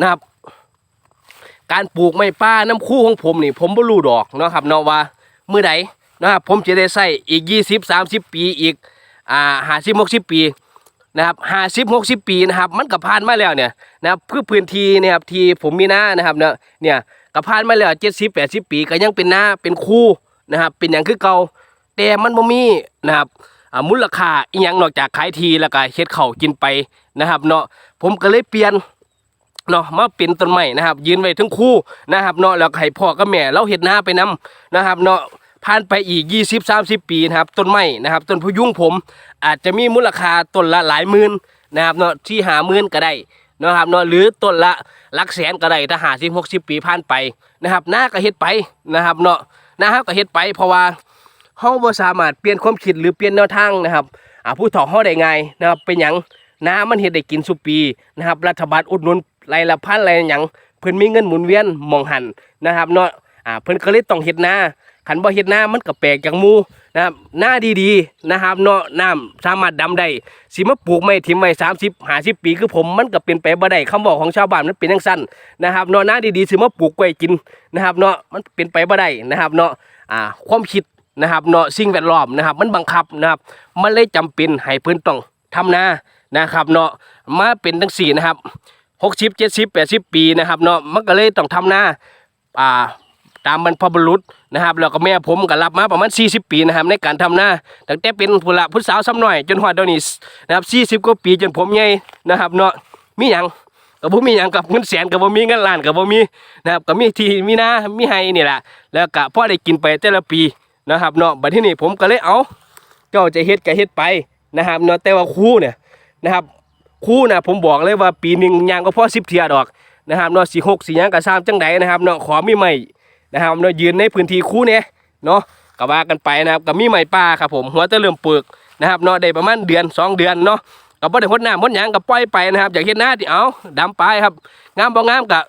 นะครับ การปลูกไม้ป้าน้ำคู่ของผมนี่ ผมบ่รู้ดอกเนาะครับเนาะว่าเมื้อใดนะครับ ผมจะได้ใช้อีก 20 30 ปีอีกอ่า50 60ปีนะครับ50 60ปีนะครับ มันก็ผ่านมาแล้วเนี่ยนะครับเพื่อพื้นที่เนี่ยครับที่ผมมีหน้านะครับเนาะเนี่ยก็ผ่านมาแล้ว70 80ปีก็ยังเป็นหน้าเป็นคู่นะครับ เป็นอย่างคือเก่าแต่มันบ่มีนะครับอ่ามูลค่าอีหยังนอกจากขายทีแล้วก็เฮ็ดเข้ากินไปนะครับ เนาะผมก็เลยเปลี่ยน เนาะมาเป็นต้นไม้นะครับ ยืนไว้ทั้งคู่นะครับเนาะแล้วให้พ่อกับแม่เราเห็ดหน้าไปนํนะครับ เนาะผ่านไปอีก 20 30 ปีนะครับต้นไม้นะครับต้นพยุงผม อาจจะมีมูลค่าต้นละหลายหมื่นนะครับเนาะที่หาหมื่นก็ได้นะครับเนาะหรือต้นละหลักแสนก็ได้ถ้าหาสิบหกสิบปีผ่านไปนะครับหน้าก็เฮ็ดไปนะครับเนาะหน้าก็เฮ็ดไป เพราะว่าเฮาบ่สามารถเปลี่ยนความคิดหรือเปลี่ยนแนวทางนะครับอ่าผู้ถอเฮาได้ไงนะครับเป็นหยังน้ำมันเฮ็ดได้กินสุปีนะครับรัฐบาลอุดหนุน รายละพันรายละหยังเพิ่นมีเงินหมุนเวียนมองหันนะครับเนาะอ่าเพิ่นก็เลยต้องเฮ็ดนาคันบ่เฮ็ดนามันก็แปลกจากหมู่นะครับหน้าดีๆนะครับเนาะน้ำสามารถดำได้สิมาปลูกไม้ทิ่มไว้30 50ปีคือผมมันก็เป็นไปบ่ได้คำบอกของชาวบ้านมันเป็นจังซั่นนะครับเนาะหน้าดีๆสิมาปลูกไว้กินนะครับเนาะมันเป็นไปบ่ได้นะครับเนาะอ่าความคิดนะครับเนาะสิ่งแวดล้อมนะครับ มันบังคับนะครับ มันเลยจำเป็นให้เพิ่นต้องทำนานะครับ เนาะมาเป็นทั้งสี่นะครับ หกสิบเจ็ดสิบแปดสิบปีนะครับเนาะมันก็เลยต้องทำหน้าอ่าตามบรรพบุรุษนะครับแล้วก็แม่ผมก็รับมาประมาณ 40 ปีนะครับในการทำหน้าตั้งแต่เป็นผู้ละผู้สาวซ้ำหน่อย จนหัวเดี๋ยวนี้นะครับ40กว่าปีจนผมใหญ่นะครับเนาะมีหยังก็บ่มีหยังกับเงินแสนก็บ่มีเงินล้านก็บ่มีนะครับก็มีที่มีนามีให้นี่แหละแล้วก็พ่อได้กินไปแต่ละปีนะครับเนาะบัดที่นี่ผมก็เลยเอาเจ้าจะเฮ็ดก็เฮ็ดไปนะครับเนาะแต่ว่าครูเนี่ยนะครับ คู่นะผมบอกเลยว่าปีหนึ่งยางก็พอสิบเทียดอกนะครับเนาะสี่หกสี่ยางกับสามจังไดนะครับเนาะขอมีใหม่นะครับเนาะยืนในพื้นที่คู่เนี่ยเนาะก็ว่ากันไปนะครับกับมีใหม่ป่าครับผมหัวจะเริ่มเปลือกนะครับเนาะได้ประมาณเดือนสองเดือนเนาะก็บ่ได้พดน้ำพดหยางก็ปล่อยไปนะครับอยากเห็นหน้าที่เอาดำไปครับงามบ่งามก็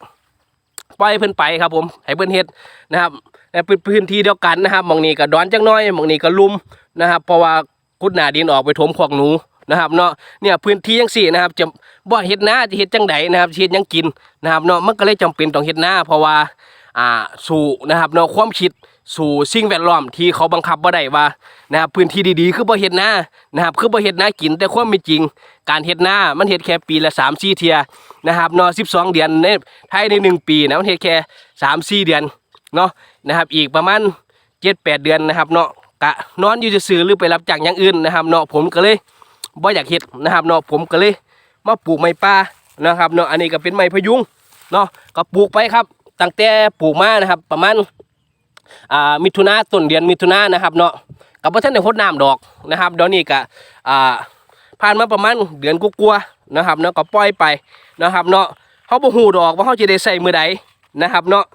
ปล่อยเพิ่นไปครับผมให้เพิ่นเฮ็ดนะครับในพื้นที่เดียวกันนะครับมองนี้ก็ดอนจังน้อยมองนี้ก็ลุ่มนะครับเพราะว่ากุดหน้าดินออกไปถมขอกหนู นะครับเนาะเนี่ยพื้นที่จังสี่นะครับจะบ่เฮ็ดนาจะเฮ็ดจังใดนะครับเฮ็ดยังกินนะครับเนาะมันก็เลยจำเป็นต้องเฮ็ดนาเพราะว่าอ่าสู่นะครับเนาะความคิดสู่สิ่งแวดล้อมที่เขาบังคับบ่ได้ว่านะครับพื้นที่ดีๆ คือบ่เฮ็ดนานะครับคือบ่เฮ็ดนากินแต่ความเป็นจริง การเฮ็ดนามันเฮ็ดแค่ปีละ3 4เทียนะครับเนาะ12เดือนในภายในหนึ่งปีนะมันเฮ็ดแค่3 4เดือนเนาะนะครับอีกประมาณ7-8เดือนนะครับเนาะกะนอนอยู่จะซื่อหรือไปรับจางอย่างอื่นนะครับเนาะผมก็เลย บ่อยากเห็ดนะครับเนาะผมก็เลยมาปลูกไม้ป่านะครับเนาะอันนี้ก็เป็นไม้พยุงเนาะก็ปลูกไปครับตั้งแต่ปลูกมานะครับ ประมาณอ่ามิถุนาต้นเดือนมิถุนานะครับเนาะกับว่าท่านได้รดน้ำดอกนะครับเดี๋ยวนี้ก็อ่าผ่านมาประมาณเดือนกัวๆนะครับเนาะก็ปล่อยไปนะครับเนาะเขาบ่ฮู้ดอกว่าเขาจะได้ใส่มือใดนะครับเนาะ